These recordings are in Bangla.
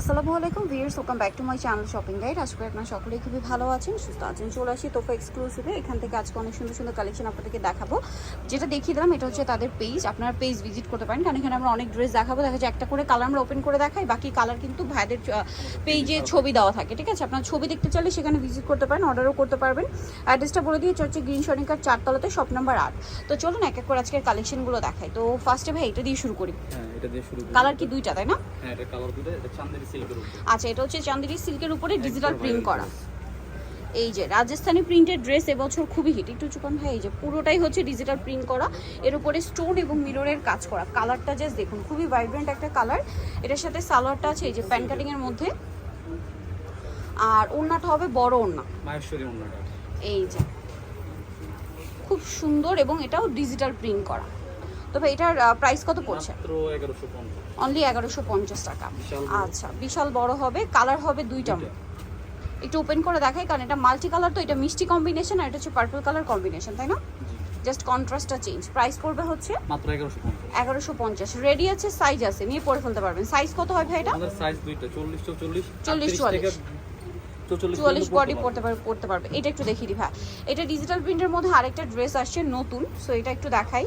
আসসালামু আলাইকুম viewers welcome back to my channel shopping guide. আজকে আপনারা সকলেই খুবই ভালো আছেন সুস্থ আছেন। চলে আসি তোফা এক্সক্লুসিভে এখান থেকে আজকে অনেক সুন্দর সুন্দর কালেকশন আপনাদেরকে দেখাবো। যেটা দেখিয়ে দিলাম এটা হচ্ছে তাদের পেজ আপনারা পেজ ভিজিট করতে পারেন কারণ এখানে আমরা অনেক ড্রেস দেখাবো। দেখা যায় একটা করে কালার আমরা ওপেন করে দেখাই বাকি কালার কিন্তু ভাইদের পেজে ছবি দেওয়া থাকে ঠিক আছে? আপনার ছবি দেখতে চাইলে সেখানে ভিজিট করতে পারেন অর্ডারও করতে পারবেন। অ্যাড্রেসটা বলে দিয়ে হচ্ছে গ্রিন সনিকার চারতলাতে শপ নাম্বার আট। তো চলুন এক এক করে আজকের কালেকশনগুলো দেখাই। তো ফার্স্টে ভাই এটা দিয়ে শুরু করি। হ্যাঁ করি। কালার কি দুইটা তাই না? হ্যাঁ এটা কালার দুটো এটা আচ্ছা এটা হচ্ছে চান্দেরি সিল্কের উপরে ডিজিটাল প্রিন্ট করা। এই যে রাজস্থানি প্রিন্টের ড্রেস এবছর খুবই হিট একটু চুকান ভাই এই যে পুরোটাই হচ্ছে ডিজিটাল প্রিন্ট করা। এর উপরে স্টোন এবং মিররের কাজ করা। কালারটা জাস্ট দেখুন খুবই ভাইব্রেন্ট একটা কালার এটার সাথে সালোয়ারটা আছে এই যে প্যান কাটিং এর মধ্যে। আর ওড়নাটা হবে বড় ওড়না। এই যে খুব সুন্দর এবং এটাও ডিজিটাল প্রিন্ট করা। তবে এটার প্রাইস কত পড়ছে? অনলি এগারোশো পঞ্চাশ। টাকা। আচ্ছা বিশাল বড় হবে কালার হবে দুইটা। একটু ওপেন করে দেখাই কারণ এটা মাল্টি কালার তো এটা মিষ্টি কম্বিনেশন আর এটা হচ্ছে পার্পল কালার কম্বিনেশন তাই না? জাস্ট কন্ট্রাস্টটা চেঞ্জ প্রাইস পড়বে হচ্ছে মাত্র এগারোশো পঞ্চাশ। এগারোশো পঞ্চাশ। রেডি আছে সাইজ আছে নিয়ে পরে ফেলতে পারবেন। সাইজ কত হয় ভাই এটা? আমাদের সাইজ দুইটা চল্লিশ চল্লিশ 40, 44 চল্লিশ চুয়াল্লিশ বডি পড়তে পারবে পড়তে পারবে। এটা একটু দেখিয়ে দিই ভাই। এটা ডিজিটাল প্রিন্টের মধ্যে আরেকটা ড্রেস আসছে নতুন সো এটা একটু দেখাই।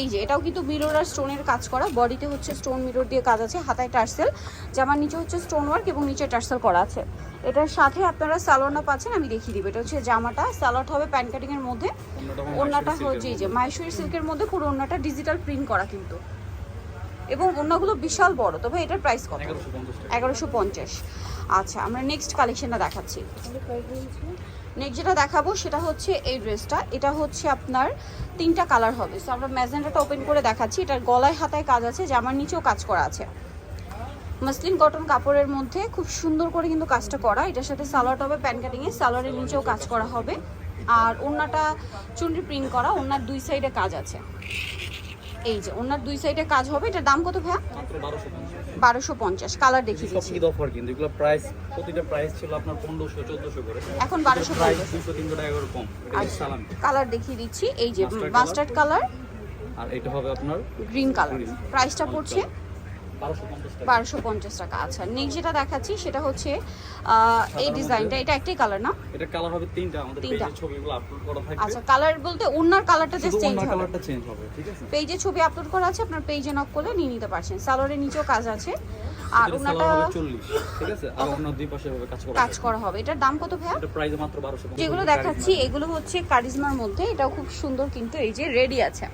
এই যে এটাও কিন্তু মিরর আর স্টোনের কাজ করা। বডিতে হচ্ছে স্টোন মিরর দিয়ে কাজ আছে হাতায় টার্সেল। জামার নিচে হচ্ছে স্টোন ওয়ার্ক এবং নিচে টার্সেল করা আছে। এটার সাথে আপনারা সালোয়ারটা পাচ্ছেন আমি দেখিয়ে দিব। এটা হচ্ছে জামাটা। সালোয়ার হবে প্যান কাটিং এর মধ্যে। ওড়নাটা হচ্ছে এই যে মাহেশ্বরী সিল্কের মধ্যে পুরো ওড়নাটা ডিজিটাল প্রিন্ট করা কিন্তু। এবং ওড়নাগুলো বিশাল বড়। তবে এটার প্রাইস কত? এগারোশো পঞ্চাশ। আচ্ছা আমরা নেক্সট কালেকশনটা দেখাচ্ছি। নেক্সট যেটা দেখাবো সেটা হচ্ছে এই ড্রেসটা এটা হচ্ছে আপনার তিনটা কালার হবে। সো আমরা ম্যাজেন্টাটা ওপেন করে দেখাচ্ছি। এটার গলায় হাতায় কাজ আছে, জামার নিচেও কাজ করা আছে। মাসলিন কটন কাপড়ের মধ্যে খুব সুন্দর করে কিন্তু কাজটা করা। এটার সাথে সালোয়ারটা হবে প্যান কাটিংয়ে সালোয়ারের নিচেও কাজ করা হবে। আর ওড়নাটা চুনরি প্রিন্ট করা, ওড়নার দুই সাইডে কাজ আছে। এই যে ওনার দুই সাইডে কাজ হবে এটার দাম কত ভাইয়া? বারোশো পঞ্চাশ। কালার দেখিয়ে দিচ্ছি অফার কিন্তু এগুলো প্রাইস প্রতিটা প্রাইস ছিল আপনার পনেরোশো চোদ্দশো করে। এখন বারোশো প্রাইস পঞ্চাশ। দুশো তিনশো টাকা করে কম এটা আচ্ছা কালার দেখিয়ে দিচ্ছি। এই যে মাস্টার্ড কালার আর এটা হবে আপনার গ্রিন কালার প্রাইসটা পড়ছে বারোশো পঞ্চাশ টাকা। আচ্ছা। নেক্সট যেটা দেখাচ্ছি সেটা হচ্ছে এই ডিজাইনটা এটা একটাই কালার না? এটা কালার হবে তিনটা আমাদের তিনটা। ছবিগুলো আপলোড করা থাকবে। আচ্ছা কালার বলতে ওনার কালারটা জাস্ট চেঞ্জ হবে। কালারটা চেঞ্জ হবে ঠিক আছে? পেজে ছবি আপলোড করা আছে আপনার পেজে নক করলে নিয়ে নিতে পারছেন। সালোয়ারের নিচেও কাজ আছে। আর ওনাটা 40 ঠিক আছে? আর ওনার দুই পাশে হবে কাজ করা কাজ করা হবে। এটার দাম কত ভাইয়া? এটা প্রাইস মাত্র 1250 যেগুলো দেখাচ্ছি এগুলো হচ্ছে কারিজমার মধ্যে। এটাও খুব সুন্দর কিন্তু এই যে রেডি আছে।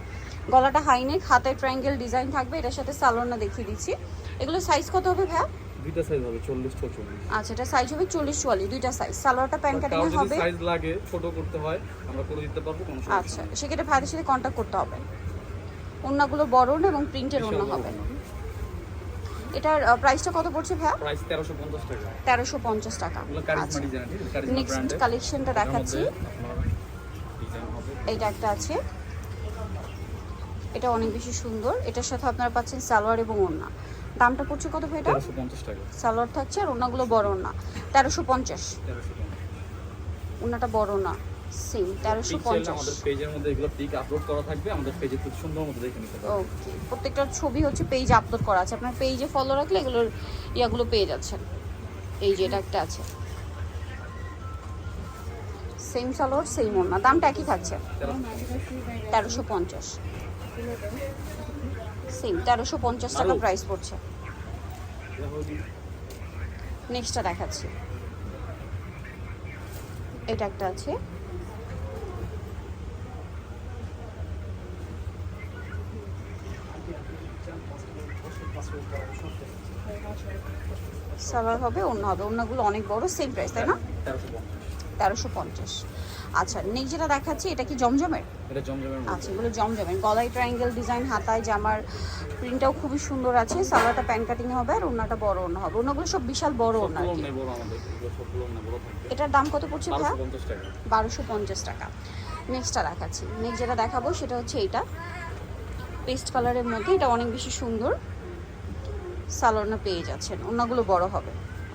গলাটা হাইনেক হাতে ট্রায়াঙ্গেল ডিজাইন থাকবে এটার সাথে সালোয়ারটা দেখিয়ে দিচ্ছি। এগুলো সাইজ কত হবে ভাইয়া? দুইটা সাইজ হবে 40 44 আচ্ছা এটা সাইজ হবে চল্লিশ চুয়াল্লিশ দুইটা সাইজ সালোয়ারটা প্যান কাটিং হবে। সাইজ লাগে ছোট করতে হয় আমরা করে দিতে পারব কোনো সমস্যা আচ্ছা সেক্ষেত্রে ভাইদের সাথে কন্ট্যাক্ট করতে হবে। ওড়নাগুলো বড় এবং প্রিন্টের ওড়না হবে। এটার প্রাইসটা কত পড়ছে ভাইয়া? প্রাইস 1350 টাকা। তেরোশো পঞ্চাশ টাকা। এগুলো আচ্ছা নেক্সট কালেকশনটা দেখাচ্ছি। এইটা একটা আছে। এটা অনেক বেশি সুন্দর। এটার সাথে আপনারা পাচ্ছেন সালোয়ার এবং ওড়না। দামটা পড়ছে কত ভাই এটা? সালোয়ার থাকছে আর ওড়নাগুলো বড় ওড়না। তেরোশো পঞ্চাশ। 1350 ওড়নাটা বড় না সেম তেরোশো পঞ্চাশ। আমাদের পেজের মধ্যে এগুলো পিক আপলোড করা থাকবে। আমাদের পেজে খুব সুন্দর মতো দেখে নিতে পারবেন। ওকে প্রত্যেকটা ছবি হচ্ছে পেজে আপলোড করা আছে। আপনার পেজে ফলো রাখলে এগুলোর ইয়াগুলো পেয়ে যাচ্ছেন। এই যে এটা একটা আছে। সেম সালোয়ার সেম ওড়না। দামটা একই থাকছে। তেরোশো পঞ্চাশ। সেম তেরোশো পঞ্চাশ টাকা? প্রাইস পড়ছে। নেক্সটটা দেখাচ্ছি। এটা একটা আছে। সালোয়ার হবে অন্য হবে। অন্যগুলো অনেক বড় সেম প্রাইস তাই না? তেরোশো পঞ্চাশ। আচ্ছা নেক্সট যেটা দেখাচ্ছি এটা কি জমজমের? এটা জমজমের আচ্ছা এগুলো জমজমের। গলায় ট্রায়াঙ্গেল ডিজাইন হাতায় জামার প্রিন্টটাও খুবই সুন্দর আছে। সালোয়ারটা প্যান কাটিং হবে আর ওনাটা বড় ওনা হবে। ওনাগুলো সব বিশাল বড় ওনা এটার দাম কত পড়ছে ভাইয়া? বারোশো পঞ্চাশ টাকা। নেক্সটটা দেখাচ্ছি। নেক্সট যেটা দেখাবো সেটা হচ্ছে এইটা। পেস্ট কালারের মধ্যে এটা অনেক বেশি সুন্দর। সালোয়ারনা পেয়ে যাচ্ছেন। ওনাগুলো বড় হবে।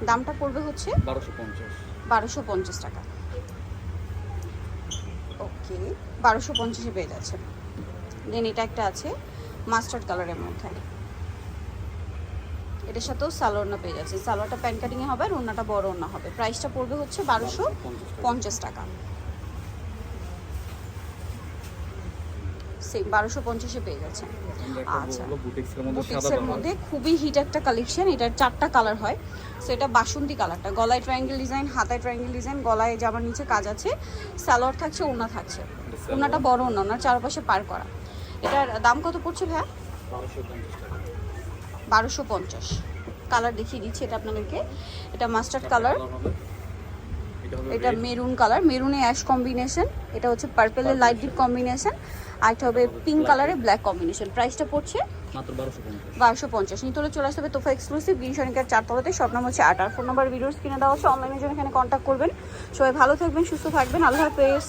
দামটা পড়বে হচ্ছে 1250 বারোশো পঞ্চাশ টাকা। ওকে, বারোশো পঞ্চাশে পেয়ে যাচ্ছে। দেন এটা একটা আছে মাস্টার্ড কালারের মধ্যে। এটার সাথেও সালোয়ারনা পেয়ে যাচ্ছে। সালোয়ারটা প্যান কাটিংয়ে হবে আর ওনাটা বড় ওনা হবে। প্রাইসটা পড়বে হচ্ছে বারোশো পঞ্চাশ টাকা। সেম বারোশো পঞ্চাশে পেয়ে যাচ্ছেন আচ্ছা। বুটিক্সের মধ্যে খুবই হিট একটা কালেকশন এটার চারটা কালার হয়। সো এটা বাসন্তী কালারটা গলায় ট্রায়াঙ্গেল ডিজাইন হাতায় ট্রায়াঙ্গেল ডিজাইন গলায় জামার নিচে কাজ আছে। সালোয়ার থাকছে ওনা থাকছে। ওনাটা বড় ওনা ওনার চারপাশে পার করা। এটার দাম কত পড়ছে ভাইয়া? বারোশো পঞ্চাশ। কালার দেখিয়ে দিচ্ছি এটা আপনাদেরকে। এটা মাস্টার্ড কালার এটা মেরুন কালার মেরুনে অ্যাশ কম্বিনেশন এটা হচ্ছে পার্পেলের লাইট ডিপ কম্বিনেশন আর একটা হবে পিঙ্ক কালারে ব্ল্যাক কম্বিনেশন প্রাইসটা পড়ছে মাত্র 1250 বারোশো পঞ্চাশ। নিতলে চলে আসতে হবে তোফা এক্সক্লুসিভ গিরিশনিকার চারতলাতে সব নাম হচ্ছে আট। আর ফোন নাম্বার ভিডিওস কিনে দেওয়া হচ্ছে। অনলাইনের জন্য এখানে কন্ট্যাক্ট করবেন। সবাই ভালো থাকবেন সুস্থ থাকবেন। আল্লাহ হাফেজ।